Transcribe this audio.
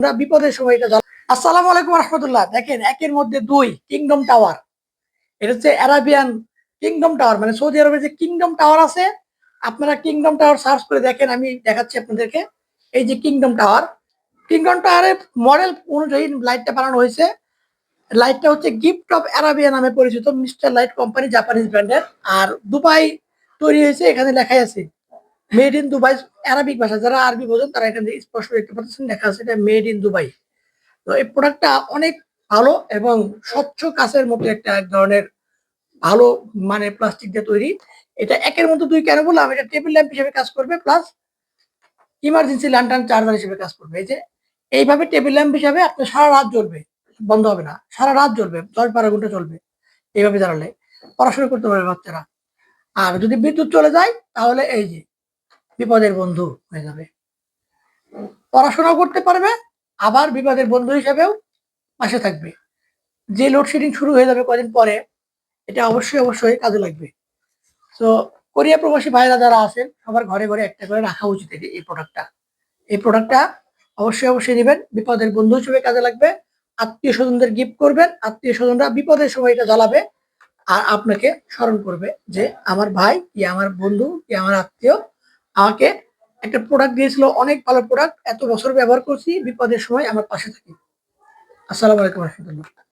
আমরা বিপদের সময় এটা আসসালামু আলাইকুম রহমতুল্লাহ। দেখেন, একের মধ্যে দুই কিংডম টাওয়ার এটা হচ্ছে অ্যারাবিয়ান কিংডম টাওয়ার মানে সৌদি আরবের যে কিংডম টাওয়ার আছে, আপনারা কিংডম টাওয়ার সার্চ করে দেখেন, আমি দেখাচ্ছি আপনাদেরকে। এই যে কিংডম টাওয়ার কিংডম টাওয়ারের মডেল অনুযায়ী লাইটটা বানানো হয়েছে। লাইটটা হচ্ছে গিফট অফ অ্যারাবিয়া নামে পরিচিত মিস্টার লাইট কোম্পানি জাপানিজ ব্র্যান্ডের আর দুবাই তৈরি হয়েছে, এখানে লেখাই আছে। মেড ইন দুবাই অ্যারাবিক ভাষা, যারা আরবি বোঝেন, তারা এখানে স্পষ্ট দেখতে পাচ্ছেন লেখা আছে এটা মেড ইন দুবাই তো এই প্রোডাক্টটা অনেক ভালো এবং স্বচ্ছ কাঁচের মতো একটা এক ধরনের ভালো মানে প্লাস্টিক দিয়ে তৈরি। এটা একের মতো দুই কেন বললাম? এটা টেবিল ল্যাম্প হিসেবে কাজ করবে প্লাস ইমার্জেন্সি ল্যান্টার্ন চার্জার হিসেবে কাজ করবে। এই যে, এইভাবে টেবিল ল্যাম্প হিসাবে আপনার সারা রাত জ্বলবে, বন্ধ হবে না। সারা রাত জ্বলবে, দশ বারো ঘণ্টা চলবে, এইভাবে জ্বালালে। পড়াশোনা করতে পারবে বাচ্চারা। আর যদি বিদ্যুৎ চলে যায়, তাহলে এই যে বিপদের বন্ধু হয়ে যাবে। পড়াশোনাও করতে পারবে, আবার বিপদের বন্ধু হিসেবেও পাশে থাকবে। যে লোডশেডিং শুরু হয়ে যাবে কদিন পরে, এটা অবশ্যই অবশ্যই কাজে লাগবে। তো কোরিয়া প্রবাসী ভাইরা যারা আছেন, সবার ঘরে ঘরে একটা করে রাখা উচিত এই- প্রোডাক্টটা এই প্রোডাক্টটা অবশ্যই অবশ্যই নেবেন। বিপদের বন্ধু হিসেবে কাজে লাগবে। আত্মীয় স্বজনদের গিফট করবেন। আত্মীয় স্বজনরা বিপদের সময় এটা জ্বালাবে আর আপনাকে স্মরণ করবে যে, আমার ভাই কি আমার বন্ধু, কি আমার আত্মীয় আমাকে একটা প্রোডাক্ট দিয়েছিল, অনেক ভালো প্রোডাক্ট এত বছর ব্যবহার করছি, বিপদের সময় আমার পাশে থাকি। আসসালামু আলাইকুম রহমতুল্লাহ।